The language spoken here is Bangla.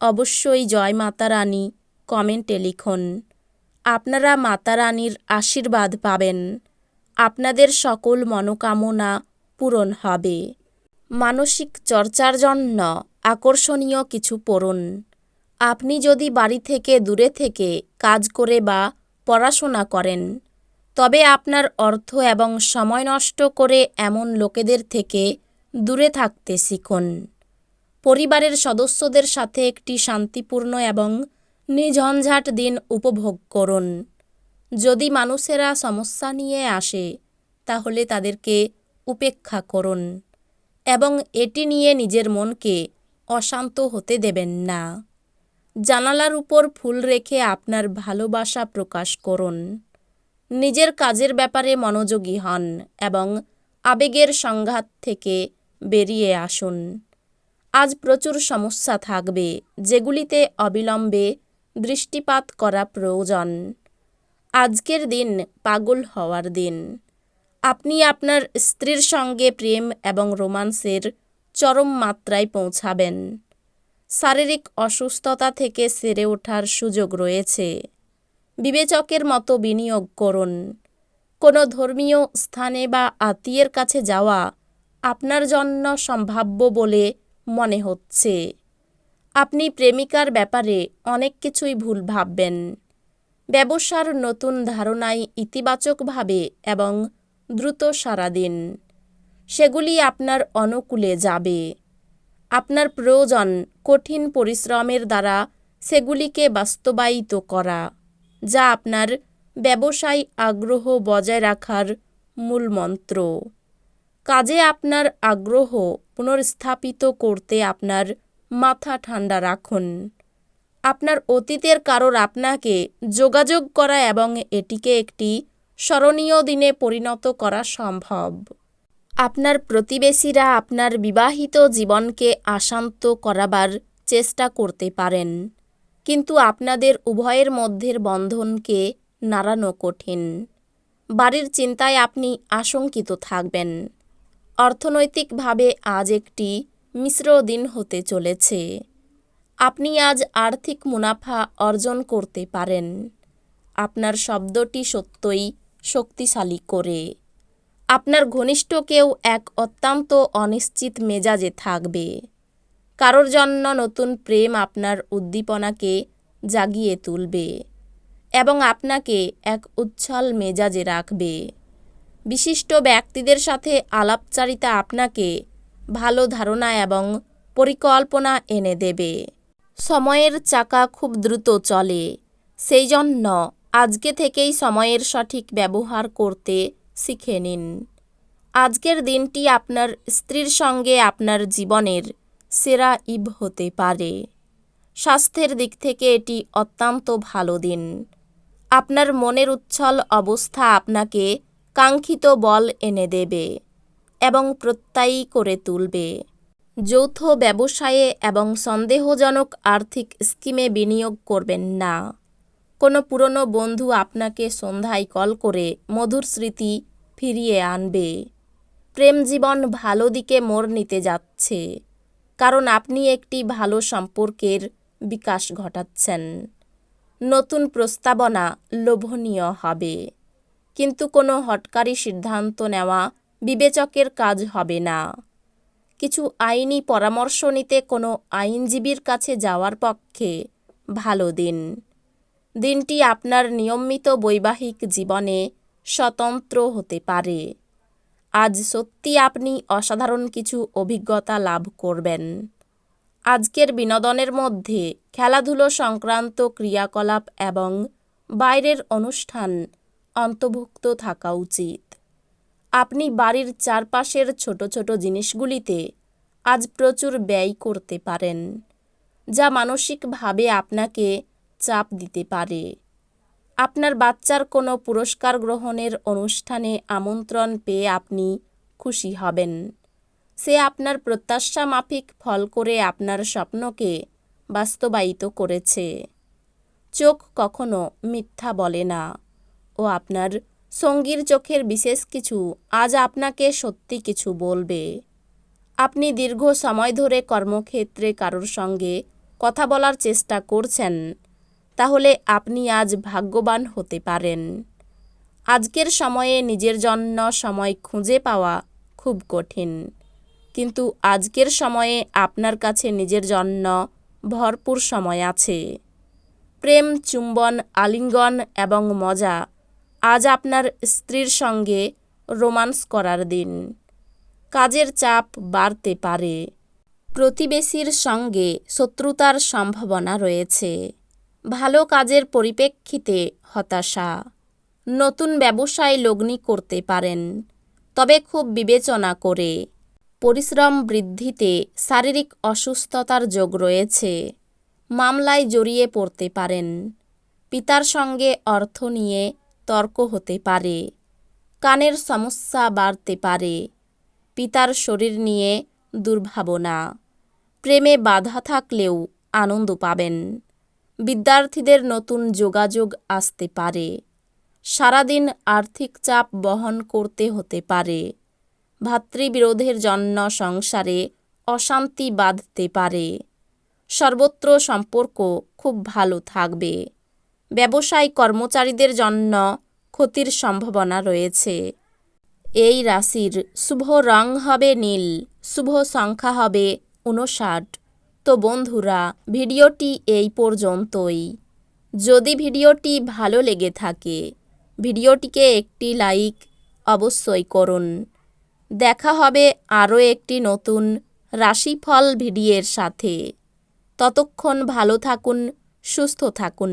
অবশ্যই জয় মাতা মাতারানী কমেন্টে লিখুন। আপনারা মাতা মাতারানীর আশীর্বাদ পাবেন। আপনাদের সকল মনোকামনা পূরণ হবে। মানসিক চর্চার জন্য আকর্ষণীয় কিছু পড়ুন। আপনি যদি বাড়ি থেকে দূরে থেকে কাজ করে বা পড়াশোনা করেন, তবে আপনার অর্থ এবং সময় নষ্ট করে এমন লোকেদের থেকে দূরে থাকতে শিখুন। পরিবারের সদস্যদের সাথে একটি শান্তিপূর্ণ এবং নিঝঞ্ঝাট দিন উপভোগ করুন। যদি মানুষেরা সমস্যা নিয়ে আসে, তাহলে তাদেরকে উপেক্ষা করুন এবং এটি নিয়ে নিজের মনকে অশান্ত হতে দেবেন না। জানালার উপর ফুল রেখে আপনার ভালোবাসা প্রকাশ করুন। নিজের কাজের ব্যাপারে মনোযোগী হন এবং আবেগের সংঘাত থেকে বেরিয়ে আসুন। আজ প্রচুর সমস্যা থাকবে, যেগুলিতে অবিলম্বে দৃষ্টিপাত করা প্রয়োজন। আজকের দিন পাগল হওয়ার দিন। আপনি আপনার স্ত্রীর সঙ্গে প্রেম এবং রোমান্সের চরম মাত্রায় পৌঁছাবেন। শারীরিক অসুস্থতা থেকে সেরে ওঠার সুযোগ রয়েছে। বিবেচকের মতো বিনিয়োগ করুন। কোনো ধর্মীয় স্থানে বা আত্মীয়ের কাছে যাওয়া আপনার জন্য সম্ভাব্য বলে মনে হচ্ছে। আপনি প্রেমিকার ব্যাপারে অনেক কিছুই ভুল ভাববেন। ব্যবসার নতুন ধারণায় ইতিবাচকভাবে এবং দ্রুত সারা দিন। সেগুলি আপনার অনুকূলে যাবে। আপনার প্রয়োজন কঠিন পরিশ্রমের দ্বারা সেগুলিকে বাস্তবায়িত করা, যা আপনার ব্যবসায় আগ্রহ বজায় রাখার মূল মন্ত্র কাজে আপনার আগ্রহ পুনর্স্থাপিত করতে আপনার মাথা ঠান্ডা রাখুন। আপনার অতীতের কারোর আপনাকে যোগাযোগ করা এবং এটিকে একটি স্মরণীয় দিনে পরিণত করা সম্ভব। আপনার প্রতিবেশীরা আপনার বিবাহিত জীবনকে আশান্ত করাবার চেষ্টা করতে পারেন, কিন্তু আপনাদের উভয়ের মধ্যের বন্ধনকে নাড়ানো কঠিন। বাড়ির চিন্তায় আপনি আশঙ্কিত থাকবেন। অর্থনৈতিকভাবে আজ একটি মিশ্র দিন হতে চলেছে। আপনি আজ আর্থিক মুনাফা অর্জন করতে পারেন। আপনার শব্দটি সত্যই শক্তিশালী করে। আপনার ঘনিষ্ঠ কেউ এক অত্যন্ত অনিশ্চিত মেজাজে থাকবে। কারোর জন্য নতুন প্রেম আপনার উদ্দীপনাকে জাগিয়ে তুলবে এবং আপনাকে এক উচ্ছল মেজাজে রাখবে। বিশিষ্ট ব্যক্তিদের সাথে আলাপচারিতা আপনাকে ভালো ধারণা এবং পরিকল্পনা এনে দেবে। সময়ের চাকা খুব দ্রুত চলে। সেই জন্য আজকে থেকেই সময়ের সঠিক ব্যবহার করতে শিখে নিন। আজকের দিনটি আপনার স্ত্রীর সঙ্গে আপনার জীবনের সেরা ইব হতে পারে। স্বাস্থ্যের দিক থেকে এটি অত্যন্ত ভালো দিন। আপনার মনের উচ্ছল অবস্থা আপনাকে কাঙ্ক্ষিত বল এনে দেবে এবং প্রত্যয়ী করে তুলবে। যৌথ ব্যবসায়ে এবং সন্দেহজনক আর্থিক স্কিমে বিনিয়োগ করবেন না। কোনো পুরনো বন্ধু আপনাকে সন্ধ্যায় কল করে মধুর স্মৃতি ফিরিয়ে আনবে। প্রেম জীবন ভালো দিকে মোড় নিতে যাচ্ছে, কারণ আপনি একটি ভালো সম্পর্কের বিকাশ ঘটাচ্ছেন। নতুন প্রস্তাবনা লোভনীয় হবে। কিন্তু কোনো হটকারী সিদ্ধান্ত নেওয়া বিবেচকের কাজ হবে না। কিছু আইনি পরামর্শ নিতে কোনো আইনজীবীর কাছে যাওয়ার পক্ষে ভালো দিন। দিনটি আপনার নিয়মিত বৈবাহিক জীবনে স্বতন্ত্র হতে পারে। আজ সত্যি আপনি অসাধারণ কিছু অভিজ্ঞতা লাভ করবেন। আজকের বিনোদনের মধ্যে খেলাধুলো সংক্রান্ত ক্রিয়াকলাপ এবং বাইরের অনুষ্ঠান অন্তর্ভুক্ত থাকা উচিত। আপনি বাড়ির চারপাশের ছোট ছোট জিনিসগুলিতে আজ প্রচুর ব্যয় করতে পারেন, যা মানসিকভাবে আপনাকে চাপ দিতে পারে। আপনার বাচ্চার কোনো পুরস্কার গ্রহণের অনুষ্ঠানে আমন্ত্রণ পেয়ে আপনি খুশি হবেন। সে আপনার প্রত্যাশা মাফিক ফল করে আপনার স্বপ্নকে বাস্তবায়িত করেছে। চোখ কখনো মিথ্যা বলে না। ও আপনার সঙ্গীর চোখের বিশেষ কিছু আজ আপনাকে সত্যি কিছু বলবে। আপনি দীর্ঘ সময় ধরে কর্মক্ষেত্রে কারোর সঙ্গে কথা বলার চেষ্টা করছেন, তাহলে আপনি আজ ভাগ্যবান হতে পারেন। আজকের সময়ে নিজের জন্য সময় খুঁজে পাওয়া খুব কঠিন, কিন্তু আজকের সময়ে আপনার কাছে নিজের জন্য ভরপুর সময় আছে। প্রেম, চুম্বন, আলিঙ্গন এবং মজা আজ আপনার স্ত্রীর সঙ্গে রোমান্স করার দিন। কাজের চাপ বাড়তে পারে। প্রতিবেশীর সঙ্গে শত্রুতার সম্ভাবনা রয়েছে। ভালো কাজের পরিপ্রেক্ষিতে হতাশা। নতুন ব্যবসায় লগ্নি করতে পারেন, তবে খুব বিবেচনা করে। পরিশ্রম বৃদ্ধিতে শারীরিক অসুস্থতার যোগ রয়েছে। মামলায় জড়িয়ে পড়তে পারেন। পিতার সঙ্গে অর্থ নিয়ে তর্ক হতে পারে, কানের সমস্যা বাড়তে পারে, পিতার শরীর নিয়ে দুর্ভাবনা, প্রেমে বাধা থাকলেও আনন্দ পাবেন, বিদ্যার্থীদের নতুন যোগাযোগ আসতে পারে, সারাদিন আর্থিক চাপ বহন করতে হতে পারে, ভাতৃবিরোধের জন্য সংসারে অশান্তি বাঁধতে পারে, সর্বত্র সম্পর্ক খুব ভালো থাকবে। ব্যবসায় কর্মচারীদের জন্য ক্ষতির সম্ভাবনা রয়েছে। এই রাশির শুভ রং হবে নীল, শুভ সংখ্যা হবে উনষাট তো বন্ধুরা, ভিডিওটি এই পর্যন্তই। যদি ভিডিওটি ভালো লেগে থাকে, ভিডিওটিকে একটি লাইক অবশ্যই করুন। দেখা হবে আরও একটি নতুন রাশিফল ভিডিওর সাথে। ততক্ষণ ভালো থাকুন, সুস্থ থাকুন।